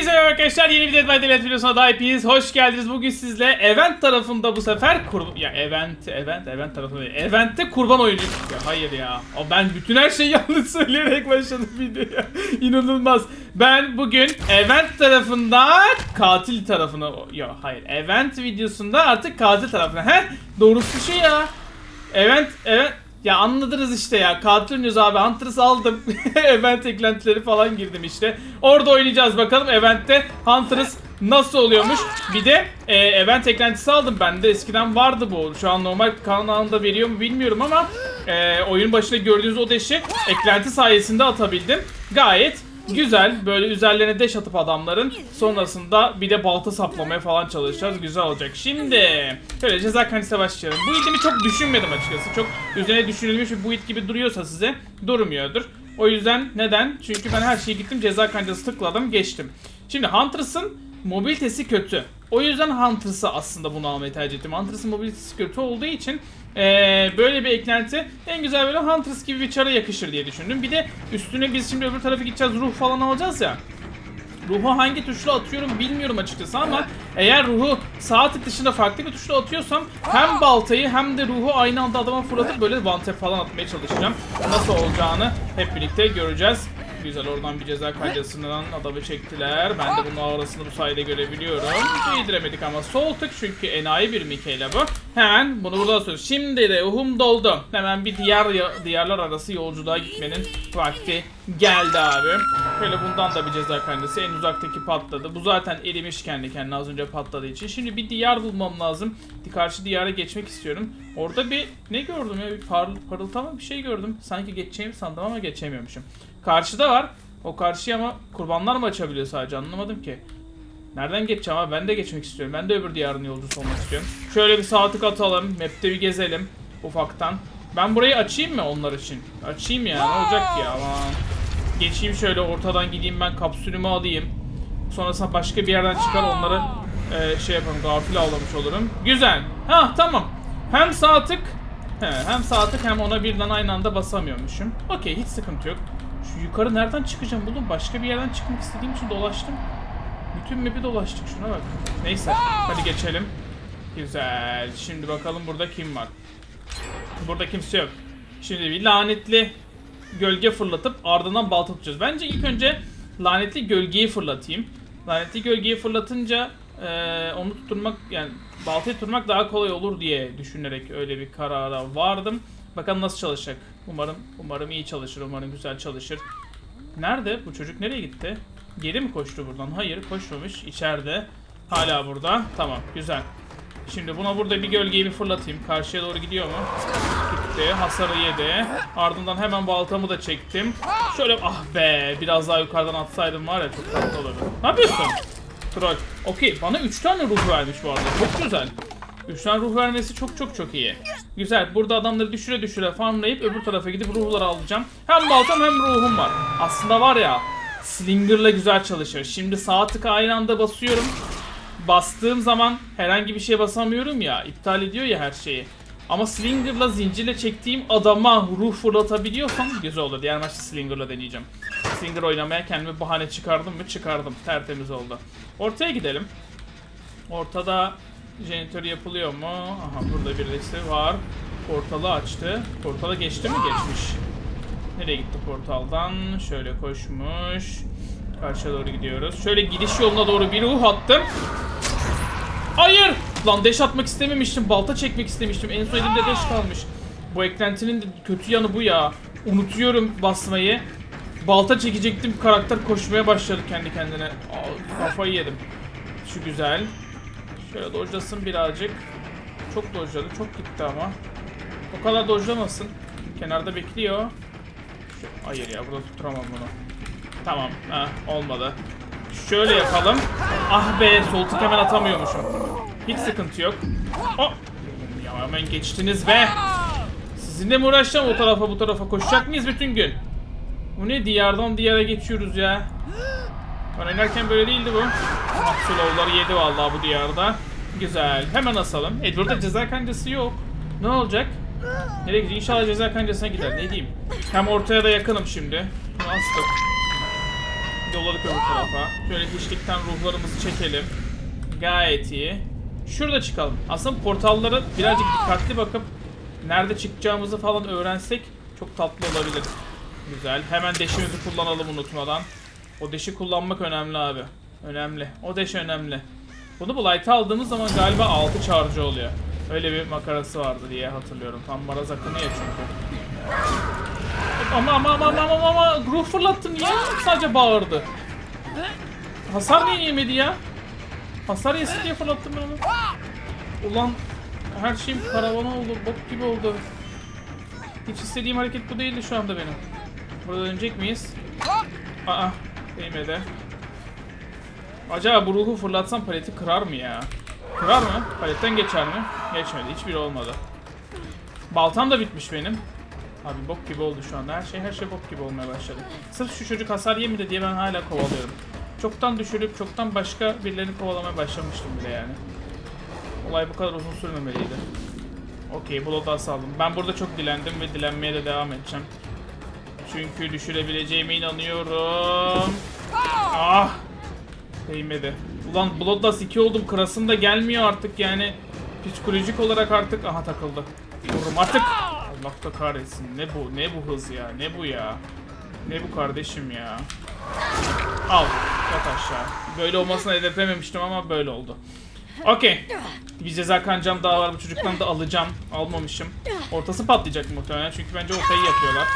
Hepinize merhaba arkadaşlar. Yeni bir Dead by Daylight videosuna daha hepiniz hoş geldiniz. Bugün sizle event tarafında bu sefer kur ya event event event tarafında. Event'te kurban oyuncu çıkıyor. Hayır ya. O ben bütün her şeyi yanlış söyleyerek başladım videoya. İnanılmaz. Ben bugün event tarafında katil tarafına ya hayır. Event videosunda artık katil tarafına. He? Doğrusu şu ya. Event event ya anladınız işte ya. Oynuyoruz abi. Huntress aldım. event eklentileri falan girdim işte. Orada oynayacağız bakalım. Event'te Huntress nasıl oluyormuş. Bir de e, event eklentisi aldım. Bende eskiden vardı bu. Şu an normal kanalında veriyor mu bilmiyorum ama e, oyun başında gördüğünüz o deşi eklenti sayesinde atabildim. Gayet Güzel böyle üzerlerine deş atıp adamların sonrasında bir de balta saplamaya falan çalışacağız. Güzel olacak. Şimdi şöyle ceza kanisine başlayalım. Bu itimi çok düşünmedim açıkçası. Çok üzerine düşünülmüş bir bu it gibi duruyorsa size durmuyordur. O yüzden neden? Çünkü ben her şeyi gittim ceza kancası tıkladım geçtim. Şimdi Huntress'ın mobilitesi kötü. O yüzden Huntress'ı aslında bunu almayı tercih ettim. Huntress'ın mobilitesi kötü olduğu için eee, böyle bir eklenti en güzel böyle Huntress gibi bir çara yakışır diye düşündüm. Bir de üstüne biz şimdi öbür tarafa gideceğiz ruh falan alacağız ya. Ruhu hangi tuşla atıyorum bilmiyorum açıkçası ama eğer ruhu sağ tık dışında farklı bir tuşla atıyorsam hem baltayı hem de ruhu aynı anda adama fırlatıp böyle one tap falan atmaya çalışacağım. Nasıl olacağını hep birlikte göreceğiz. Güzel oradan bir ceza kancasından adamı çektiler. Ben de bunun aurasını bu sayede görebiliyorum. Değdiremedik ama sol tık çünkü enayi bir Mikaela bu. Hemen bunu burada atıyoruz. Şimdi de uhum doldu. Hemen bir diğer diyarlar arası yolculuğa gitmenin vakti geldi abi. Böyle bundan da bir ceza kancası. En uzaktaki patladı. Bu zaten erimiş kendi kendine az önce patladığı için. Şimdi bir diyar bulmam lazım. Karşı diyara geçmek istiyorum. Orada bir ne gördüm ya? Bir par parıltama bir şey gördüm. Sanki geçeceğimi sandım ama geçemiyormuşum. Karşıda var. O karşıya ama kurbanlar mı açabiliyor sadece anlamadım ki. Nereden geçeceğim abi? Ben de geçmek istiyorum. Ben de öbür diyarın yolcusu olmak istiyorum. Şöyle bir sağ tık atalım. Map'te bir gezelim. Ufaktan. Ben burayı açayım mı onlar için? Açayım ya. Ne olacak ki aman. Geçeyim şöyle ortadan gideyim ben kapsülümü alayım. Sonrasında başka bir yerden çıkar onları e, şey yaparım gafil avlamış olurum. Güzel. Ha tamam. Hem sağ tık he, hem sağ tık hem ona birden aynı anda basamıyormuşum. Okey hiç sıkıntı yok. Yukarı nereden çıkacağım buldum. Başka bir yerden çıkmak istediğim için dolaştım. Bütün map'i dolaştık şuna bak. Neyse hadi geçelim. Güzel. Şimdi bakalım burada kim var. Burada kimse yok. Şimdi bir lanetli gölge fırlatıp ardından balta tutacağız. Bence ilk önce lanetli gölgeyi fırlatayım. Lanetli gölgeyi fırlatınca eee, onu tutturmak yani baltayı tutturmak daha kolay olur diye düşünerek öyle bir karara vardım. Bakalım nasıl çalışacak. Umarım umarım iyi çalışır. Umarım güzel çalışır. Nerede? Bu çocuk nereye gitti? Geri mi koştu buradan? Hayır koşmamış. İçeride. Hala burada. Tamam güzel. Şimdi buna burada bir gölgeyi bir fırlatayım. Karşıya doğru gidiyor mu? Gitti. Hasarı yedi. Ardından hemen baltamı da çektim. Şöyle ah be biraz daha yukarıdan atsaydım var ya çok tatlı olurdu. Ne yapıyorsun? Troll. Okey bana 3 tane ruh vermiş bu arada. Çok güzel. 3 tane ruh vermesi çok çok çok iyi. Güzel. Burada adamları düşüre düşüre farmlayıp öbür tarafa gidip ruhları alacağım. Hem baltam hem ruhum var. Aslında var ya Slinger'la güzel çalışır. Şimdi sağ tıka aynı anda basıyorum. Bastığım zaman herhangi bir şeye basamıyorum ya. iptal ediyor ya her şeyi. Ama Slinger'la zincirle çektiğim adama ruh fırlatabiliyorsam güzel olur. Diğer maçta Slinger'la deneyeceğim. Slinger oynamaya kendime bahane çıkardım mı? Çıkardım. Tertemiz oldu. Ortaya gidelim. Ortada jeneratör yapılıyor mu? Aha burada birisi var. Portalı açtı. Portala geçti mi? Geçmiş. Nereye gitti portaldan? Şöyle koşmuş. Karşıya doğru gidiyoruz. Şöyle gidiş yoluna doğru bir ruh attım. Hayır! Lan deş atmak istememiştim. Balta çekmek istemiştim. En son elimde deş kalmış. Bu eklentinin de kötü yanı bu ya. Unutuyorum basmayı. Balta çekecektim. Karakter koşmaya başladı kendi kendine. Aa, kafayı yedim. Şu güzel. Şöyle dojlasın birazcık. Çok dojladı. Çok gitti ama. O kadar dojlamasın. Kenarda bekliyor. Hayır ya burada tutturamam bunu. Tamam. Ha, olmadı. Şöyle yapalım. Ah be sol tık hemen atamıyormuşum. Hiç sıkıntı yok. Oh. Ya hemen geçtiniz be. Sizinle mi uğraşacağım o tarafa bu tarafa koşacak mıyız bütün gün? Bu ne diyardan diyara geçiyoruz ya. Ben oynarken böyle değildi bu. Maxwell'ları yedi vallahi bu diyarda. Güzel. Hemen asalım. Edward'da ceza kancası yok. Ne olacak? Nereye gidiyor? İnşallah ceza kancasına gider. Ne diyeyim? Hem ortaya da yakınım şimdi. Bunu astık. Yolladık öbür tarafa. Şöyle hiçlikten ruhlarımızı çekelim. Gayet iyi. Şurada çıkalım. Aslında portallara birazcık dikkatli bakıp nerede çıkacağımızı falan öğrensek çok tatlı olabilir. Güzel. Hemen deşimizi kullanalım unutmadan. O deşi kullanmak önemli abi. Önemli. O deş önemli. Bunu bu light'a aldığımız zaman galiba 6 charge oluyor. Öyle bir makarası vardı diye hatırlıyorum. Tam maraz akınıyor çünkü. Ama ama ama ama ama ama ruh fırlattım niye sadece bağırdı. Hasar niye yemedi ya? Hasar yesin diye fırlattım ben onu. Ulan her şeyim karavana oldu, bok gibi oldu. Hiç istediğim hareket bu değildi şu anda benim. Burada dönecek miyiz? Aa, değmedi. Acaba bu ruhu fırlatsam paleti kırar mı ya? Kırar mı? Paletten geçer mi? Geçmedi, hiçbiri olmadı. Baltam da bitmiş benim. Abi bok gibi oldu şu anda. Her şey her şey bok gibi olmaya başladı. Sırf şu çocuk hasar yemedi diye ben hala kovalıyorum. Çoktan düşürüp çoktan başka birilerini kovalamaya başlamıştım bile yani. Olay bu kadar uzun sürmemeliydi. Okey, Blood'a saldım. Ben burada çok dilendim ve dilenmeye de devam edeceğim. Çünkü düşürebileceğime inanıyorum. Ah! Değmedi. Ulan Bloodlust 2 oldum. Kırasım da gelmiyor artık yani. Psikolojik olarak artık... Aha takıldı. Vururum artık. Allah da kahretsin. Ne bu? Ne bu hız ya? Ne bu ya? Ne bu kardeşim ya? Al. Yat aşağı. Böyle olmasına hedeflememiştim ama böyle oldu. Okey. Bir ceza kancam daha var. Bu çocuktan da alacağım. Almamışım. Ortası patlayacak muhtemelen. Çünkü bence ortayı yapıyorlar.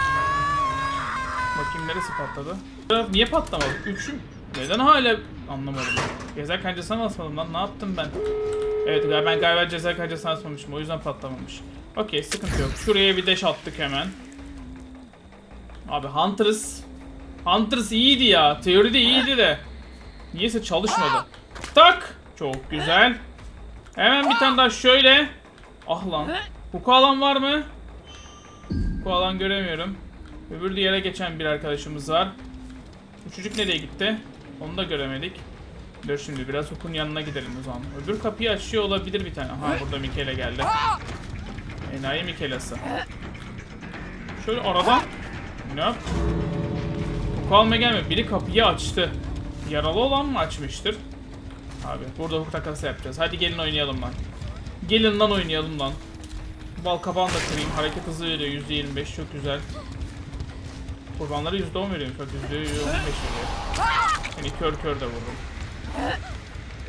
Bakayım neresi patladı? Niye patlamadı? Üçüm. Neden hala anlamadım. Ceza kancasına mı asmadım lan? Ne yaptım ben? Evet ben galiba ceza kancasına asmamışım. O yüzden patlamamış. Okey sıkıntı yok. Şuraya bir dash attık hemen. Abi Huntress. Huntress iyiydi ya. Teoride iyiydi de. Niyeyse çalışmadı. Tak. Çok güzel. Hemen bir tane daha şöyle. Ah lan. Huku alan var mı? Huku alan göremiyorum. Öbür diğere geçen bir arkadaşımız var. Bu çocuk nereye gitti? Onu da göremedik. Dur şimdi biraz Hukun yanına gidelim o zaman. Öbür kapıyı açıyor olabilir bir tane. Ha burada Mikele geldi. Enayi Mikelası. Şöyle aradan. Ne yap? Huku almaya gelme. Biri kapıyı açtı. Yaralı olan mı açmıştır? Abi burada hukuk takası yapacağız. Hadi gelin oynayalım lan. Gelin lan oynayalım lan. Bal kabağını da kırayım. Hareket hızı veriyor %25 çok güzel. Kurbanları %10 veriyormuş bak %15 veriyor. Yani kör kör de vururum.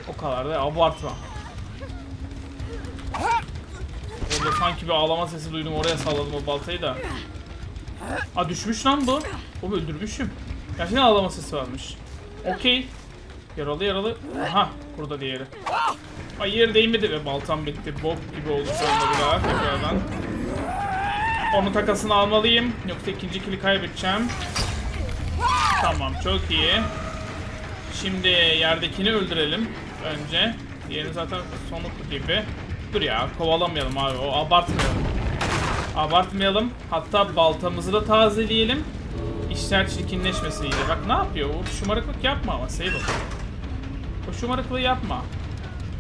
O kadar da abartma. Orada sanki bir ağlama sesi duydum oraya salladım o baltayı da. Aa düşmüş lan bu. O öldürmüşüm. Gerçekten ağlama sesi varmış. Okey. Yaralı yaralı. Aha burada diğeri. Hayır değmedi ve baltam bitti. Bok gibi oldu şu anda bir daha tekrardan. Onun takasını almalıyım. Yoksa ikinci kili kaybedeceğim. Tamam çok iyi. Şimdi yerdekini öldürelim önce. Diğerini zaten sonluk gibi. Dur ya kovalamayalım abi o abartmayalım. Abartmayalım. Hatta baltamızı da tazeleyelim. İşler çirkinleşmesin iyice. Bak ne yapıyor? O şımarıklık yapma ama Sable. O şımarıklığı yapma.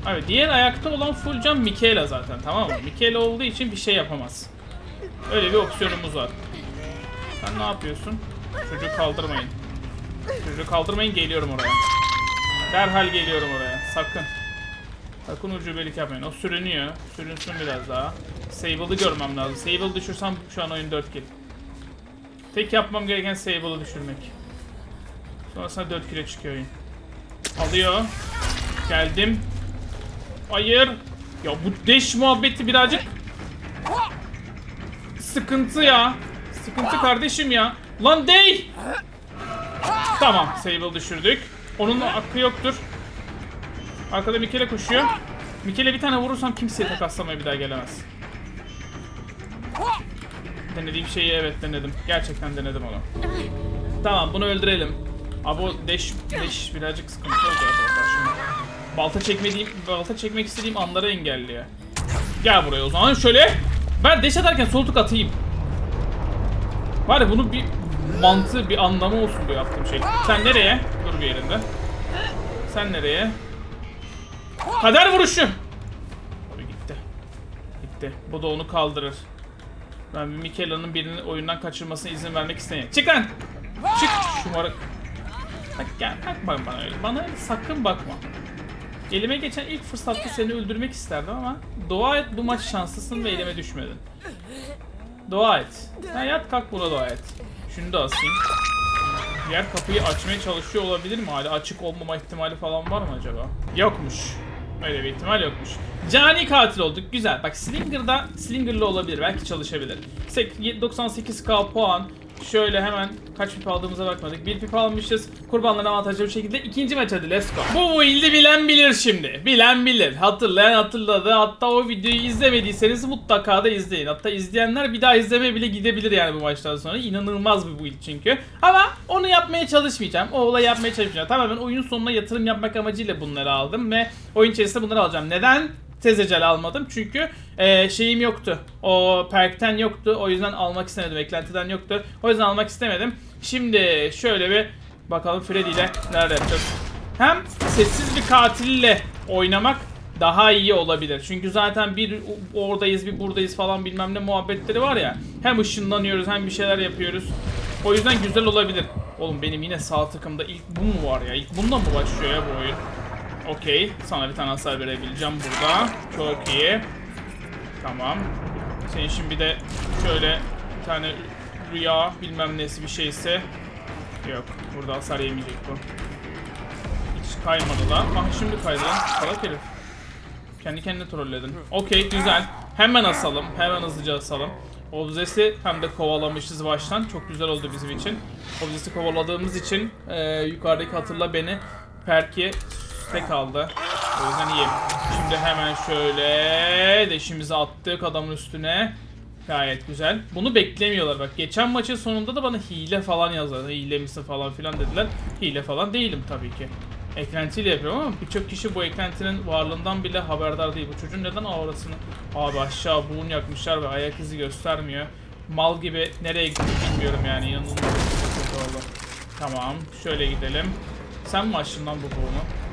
Abi diğer ayakta olan full can Michaela zaten tamam mı? Michaela olduğu için bir şey yapamaz. Öyle bir opsiyonumuz var. Sen ne yapıyorsun? Çocuğu kaldırmayın. Çocuğu kaldırmayın geliyorum oraya. Derhal geliyorum oraya. Sakın. Sakın ucubelik yapmayın. O sürünüyor. Sürünsün biraz daha. Sable'ı görmem lazım. Sable düşürsem şu an oyun 4 kill. Tek yapmam gereken Sable'ı düşürmek. Sonrasında 4 kill'e çıkıyor oyun. Alıyor. Geldim. Hayır. Ya bu deş muhabbeti birazcık sıkıntı ya. Sıkıntı kardeşim ya. Lan dey. Tamam, Sable düşürdük. Onun hakkı yoktur. Arkada Mikele koşuyor. Mikele bir tane vurursam kimseye takaslamaya bir daha gelemez. Denediğim şeyi evet denedim. Gerçekten denedim onu. Tamam bunu öldürelim. Abi o deş, deş birazcık sıkıntı oldu arkadaşlar şimdi. Balta çekmediğim, balta çekmek istediğim anları engelliyor. Gel buraya o zaman şöyle. Ben deş atarken sol tık atayım. Var ya bunun bir mantığı, bir anlamı olsun bu yaptığım şey. Sen nereye? Dur bir yerinde. Sen nereye? Kader vuruşu. Gitti. Gitti. Bu da onu kaldırır. Ben bir Mikela'nın birini oyundan kaçırmasına izin vermek istemiyorum. Çık lan! Çık! Şımarık. Bak gel bakma bana öyle. Bana öyle sakın bakma. Elime geçen ilk fırsatta seni öldürmek isterdim ama dua et bu maç şanslısın ve elime düşmedin. Dua et. Ha yat kalk burada dua et. Şunu da asayım. Diğer kapıyı açmaya çalışıyor olabilir mi? Hala açık olmama ihtimali falan var mı acaba? Yokmuş. Öyle bir ihtimal yokmuş. Cani katil olduk. Güzel. Bak Slinger'da Slinger'lı olabilir. Belki çalışabilir. Sek- 98k puan. Şöyle hemen kaç pip aldığımıza bakmadık. Bir pip almışız. Kurbanların avantajlı bir şekilde. ikinci maç hadi let's go. Bu build'i bilen bilir şimdi. Bilen bilir. Hatırlayan hatırladı. Hatta o videoyu izlemediyseniz mutlaka da izleyin. Hatta izleyenler bir daha izlemeye bile gidebilir yani bu maçtan sonra. İnanılmaz bir build çünkü. Ama onu yapmaya çalışmayacağım. O olayı yapmaya çalışmayacağım. Tamamen oyun sonuna yatırım yapmak amacıyla bunları aldım ve oyun içerisinde bunları alacağım. Neden? Tezecel almadım çünkü e, şeyim yoktu. O perkten yoktu. O yüzden almak istemedim. Eklentiden yoktu. O yüzden almak istemedim. Şimdi şöyle bir bakalım Freddy ile neler yapacağız. Hem sessiz bir katille oynamak daha iyi olabilir. Çünkü zaten bir oradayız bir buradayız falan bilmem ne muhabbetleri var ya. Hem ışınlanıyoruz hem bir şeyler yapıyoruz. O yüzden güzel olabilir. Oğlum benim yine sağ takımda ilk bu mu var ya? İlk bundan mı başlıyor ya bu oyun? Okey. Sana bir tane hasar verebileceğim burada. Çok iyi. Tamam. Senin şimdi bir de şöyle bir tane rüya bilmem nesi bir şeyse yok. Burada hasar yemeyecek bu. Hiç kaymadı da. Ah şimdi kaydı. Salak herif. Kendi kendine trolledin. Okey güzel. Hemen asalım. Hemen hızlıca asalım. Obzes'i hem de kovalamışız baştan. Çok güzel oldu bizim için. Obzes'i kovaladığımız için e, yukarıdaki hatırla beni Perki tek aldı. O yüzden iyi. Şimdi hemen şöyle deşimizi attık adamın üstüne. Gayet güzel. Bunu beklemiyorlar bak. Geçen maçın sonunda da bana hile falan yazdılar. Hile misin falan filan dediler. Hile falan değilim tabii ki. Eklentiyle yapıyorum ama birçok kişi bu eklentinin varlığından bile haberdar değil. Bu çocuğun neden aurasını... Abi aşağı buğun yakmışlar ve ayak izi göstermiyor. Mal gibi nereye gitti bilmiyorum yani. İnanılmaz. Tamam. Şöyle gidelim. Sen mi açtın lan bu buğunu?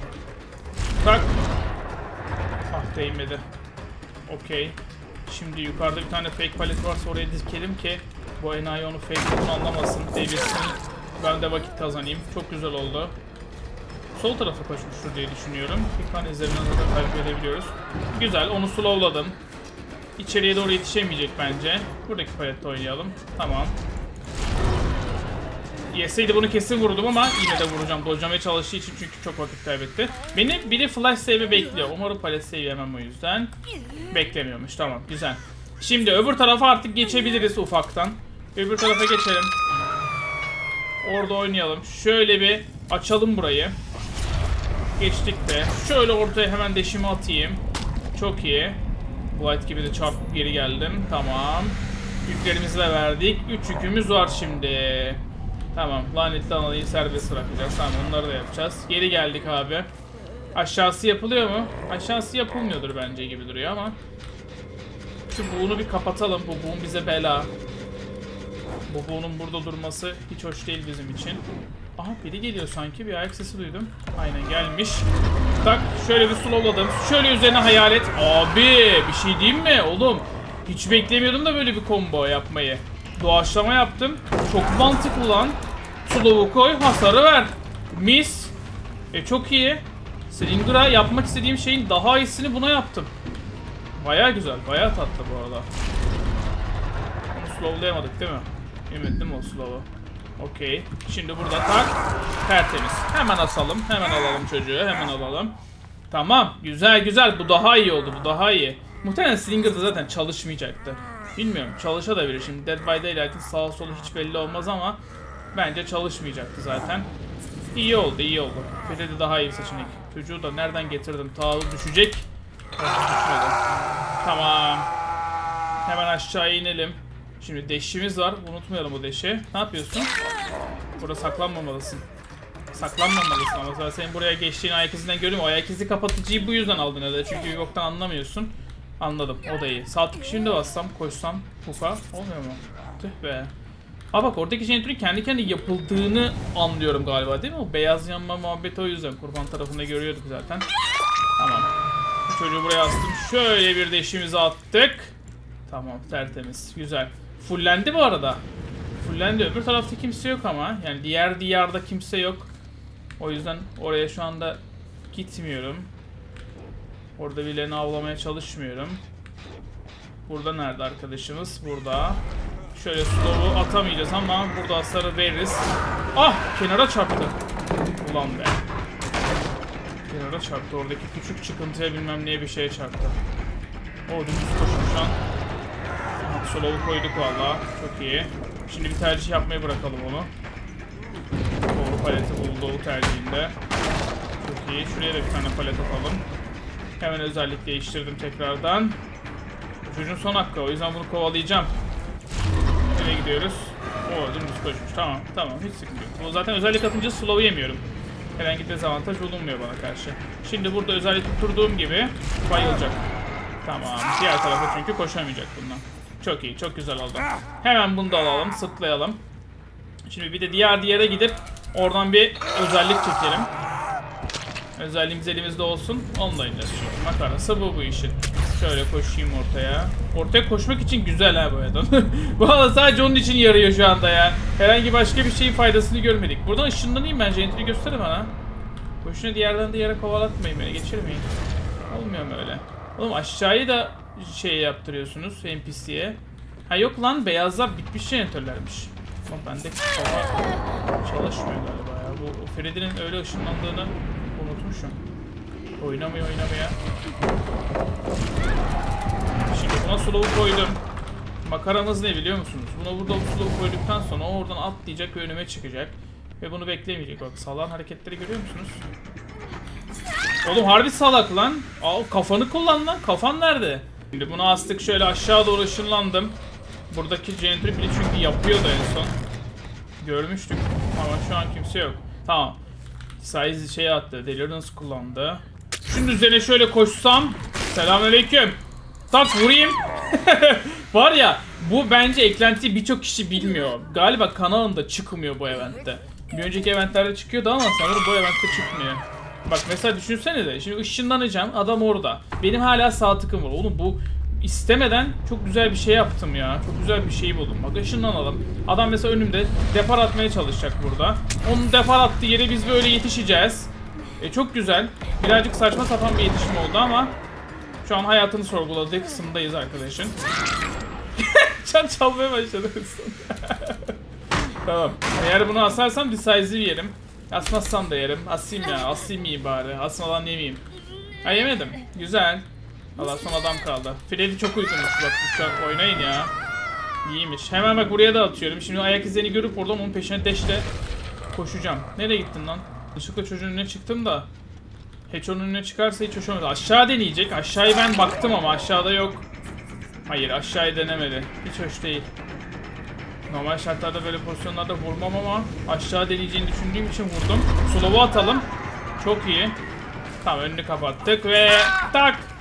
Değmedi. Okey. Şimdi yukarıda bir tane fake palet varsa oraya dikelim ki bu enayi onu fake anlamasın, devirsin. Ben de vakit kazanayım. Çok güzel oldu. Sol tarafa koşmuştur diye düşünüyorum. Bir tane izlerinden zaten takip edebiliyoruz. Güzel, onu slowladım. İçeriye doğru yetişemeyecek bence. Buradaki palette oynayalım. Tamam. Yeseydi bunu kesin vururdum ama yine de vuracağım. Dojlamaya çalıştığı için çünkü çok vakit kaybetti. Beni biri flash save'i bekliyor. Umarım palet save yemem o yüzden. Beklemiyormuş. Tamam güzel. Şimdi öbür tarafa artık geçebiliriz ufaktan. Öbür tarafa geçelim. Orada oynayalım. Şöyle bir açalım burayı. Geçtik de. Şöyle ortaya hemen deşimi atayım. Çok iyi. Blight gibi de çarpıp geri geldim. Tamam. Yüklerimizi de verdik. 3 yükümüz var şimdi. Tamam. Lanetli analıyı serbest bırakacağız. Tamam onları da yapacağız. Geri geldik abi. Aşağısı yapılıyor mu? Aşağısı yapılmıyordur bence gibi duruyor ama. Şu buğunu bir kapatalım. Bu buğun bize bela. Bu buğunun burada durması hiç hoş değil bizim için. Aha biri geliyor sanki. Bir ayak sesi duydum. Aynen gelmiş. Tak şöyle bir slowladım. Şöyle üzerine hayalet. Abi bir şey diyeyim mi oğlum? Hiç beklemiyordum da böyle bir combo yapmayı. Doğaçlama yaptım. Çok mantıklı lan. Slow'u koy hasarı ver. Mis. E çok iyi. Slinger'a yapmak istediğim şeyin daha iyisini buna yaptım. Baya güzel. Baya tatlı bu arada. Onu slowlayamadık değil mi? Emindim o slow'u. Okey. Şimdi burada tak. Tertemiz. Hemen asalım. Hemen alalım çocuğu. Hemen alalım. Tamam. Güzel güzel. Bu daha iyi oldu. Bu daha iyi. Muhtemelen Slinger'da zaten çalışmayacaktı. Bilmiyorum. Çalışabilir. Şimdi Dead by Daylight'ın sağa solu hiç belli olmaz ama bence çalışmayacaktı zaten. İyi oldu, iyi oldu. Freddy daha iyi seçenek. Çocuğu da nereden getirdim? Ta düşecek. Tamam. Hemen aşağı inelim. Şimdi deşimiz var. Unutmayalım bu deşi. Ne yapıyorsun? Burada saklanmamalısın. Saklanmamalısın ama senin buraya geçtiğin ayak izinden görüyorum. Ayak izi kapatıcıyı bu yüzden aldın herhalde. Çünkü bir boktan anlamıyorsun. Anladım. O da iyi. Sağ tık şimdi bassam, koşsam, huka olmuyor mu? Tüh be. Ha bak oradaki jeneratörün kendi kendi yapıldığını anlıyorum galiba değil mi? O beyaz yanma muhabbeti o yüzden. Kurban tarafında görüyorduk zaten. Tamam. Bu çocuğu buraya astım. Şöyle bir de işimizi attık. Tamam tertemiz. Güzel. Fullendi bu arada. Fullendi. Öbür tarafta kimse yok ama. Yani diğer diyarda kimse yok. O yüzden oraya şu anda gitmiyorum. Orada birilerini avlamaya çalışmıyorum. Burada nerede arkadaşımız? Burada. Şöyle slow'u atamayacağız ama burada hasarı veririz. Ah! Kenara çarptı. Ulan be. Kenara çarptı. Oradaki küçük çıkıntıya bilmem neye bir şeye çarptı. O dümdüz koşmuş şu an. Slow'u koyduk valla. Çok iyi. Şimdi bir tercih yapmayı bırakalım onu. Doğru paleti buldu o tercihinde. Çok iyi. Şuraya da bir tane palet atalım. Hemen özellik değiştirdim tekrardan. Çocuğun son hakkı. O yüzden bunu kovalayacağım. Nereye gidiyoruz? O dümdüz koşmuş. Tamam. Tamam. Hiç sıkıntı yok. Bu zaten özellik atınca slow'u yemiyorum. Herhangi bir dezavantaj bulunmuyor bana karşı. Şimdi burada özellik tutturduğum gibi bayılacak. Tamam. Diğer tarafa çünkü koşamayacak bundan. Çok iyi. Çok güzel oldu. Hemen bunu da alalım. Sırtlayalım. Şimdi bir de diğer diğere gidip oradan bir özellik çekelim. Özelliğimiz elimizde olsun. Onunla ineceğiz şimdi. Makarası bu bu işin. Şöyle koşayım ortaya. Ortaya koşmak için güzel ha bu adam. Valla sadece onun için yarıyor şu anda ya. Herhangi başka bir şeyin faydasını görmedik. Buradan ışınlanayım ben. Entry göster bana. Boşuna diğerden de yere kovalatmayın beni. Geçirmeyin. Olmuyor mu öyle? Oğlum aşağıyı da şey yaptırıyorsunuz NPC'ye. Ha yok lan beyazlar bitmiş jeneratörlermiş. Ama bende kafa çalışmıyor galiba ya. Bu Freddy'nin öyle ışınlandığını unutmuşum. Oynamıyor oynamaya. Şimdi buna slow'u koydum. Makaramız ne biliyor musunuz? Buna burada bu slow'u koyduktan sonra o oradan atlayacak ve önüme çıkacak. Ve bunu beklemeyecek. Bak salan hareketleri görüyor musunuz? Oğlum harbi salak lan. Al kafanı kullan lan. Kafan nerede? Şimdi bunu astık şöyle aşağı doğru ışınlandım. Buradaki Gentry bile çünkü yapıyordu en son. Görmüştük ama şu an kimse yok. Tamam. Size şey attı. Deliverance kullandı. Şunun üzerine şöyle koşsam. Selamünaleyküm. Tak vurayım. Var ya bu bence eklentiyi birçok kişi bilmiyor. Galiba kanalında çıkmıyor bu eventte. Bir önceki eventlerde çıkıyordu ama sanırım bu eventte çıkmıyor. Bak mesela düşünsene de şimdi ışınlanacağım adam orada. Benim hala sağ tıkım var. Oğlum bu istemeden çok güzel bir şey yaptım ya. Çok güzel bir şey buldum. Bak ışınlanalım. Adam mesela önümde depar atmaya çalışacak burada. Onun depar attığı yere biz böyle yetişeceğiz. E, çok güzel. Birazcık saçma sapan bir yetişim oldu ama şu an hayatını sorguladığı kısımdayız arkadaşın. Can çalmaya başladı. tamam. Eğer bunu asarsam decisive yerim. Asmazsam da yerim. Asayım ya. Asayım iyi bari. Asmadan yemeyeyim. Ha yemedim. Güzel. Allah son adam kaldı. Freddy çok uygunmuş bak. Lütfen oynayın ya. İyiymiş. Hemen bak buraya da atıyorum. Şimdi ayak izlerini görüp oradan onun peşine deşle koşacağım. Nereye gittin lan? Işıkla çocuğun önüne çıktım da. Hiç onun önüne çıkarsa hiç hoş olmaz. Aşağı deneyecek. Aşağıyı ben baktım ama aşağıda yok. Hayır aşağıyı denemedi. Hiç hoş değil. Normal şartlarda böyle pozisyonlarda vurmam ama aşağı deneyeceğini düşündüğüm için vurdum. Slow'u atalım. Çok iyi. Tamam önünü kapattık ve tak.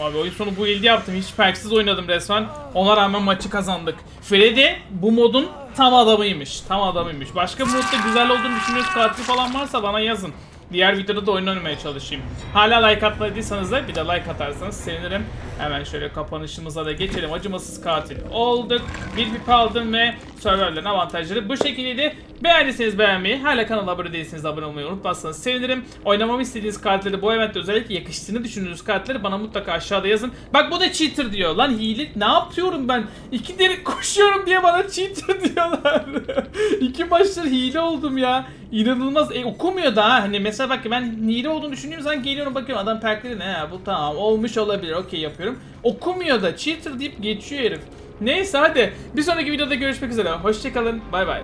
Abi oyun sonu bu ildi yaptım. Hiç perksiz oynadım resmen. Ona rağmen maçı kazandık. Freddy bu modun tam adamıymış. Tam adamıymış. Başka bir modda güzel olduğunu düşünüyorsunuz katil falan varsa bana yazın. Diğer videoda da oynamaya çalışayım. Hala like atmadıysanız da bir de like atarsanız sevinirim. Hemen şöyle kapanışımıza da geçelim. Acımasız katil olduk. Bir pipi aldım ve serverlerin avantajları bu şekildeydi. Beğendiyseniz beğenmeyi, hala kanala abone değilseniz abone olmayı unutmazsanız sevinirim. Oynamamı istediğiniz katilleri bu eventte özellikle yakıştığını düşündüğünüz katilleri bana mutlaka aşağıda yazın. Bak bu da cheater diyor. Lan hile ne yapıyorum ben? İki deri koşuyorum diye bana cheater diyorlar. İki maçtır hile oldum ya. İnanılmaz. E, okumuyor daha. Hani mesela bak ben hile olduğunu düşündüğüm zaman geliyorum bakıyorum adam perkleri ne ha bu tamam olmuş olabilir okey yapıyorum. Okumuyor da cheater deyip geçiyor herif. Neyse hadi bir sonraki videoda görüşmek üzere. Hoşçakalın. Bay bay.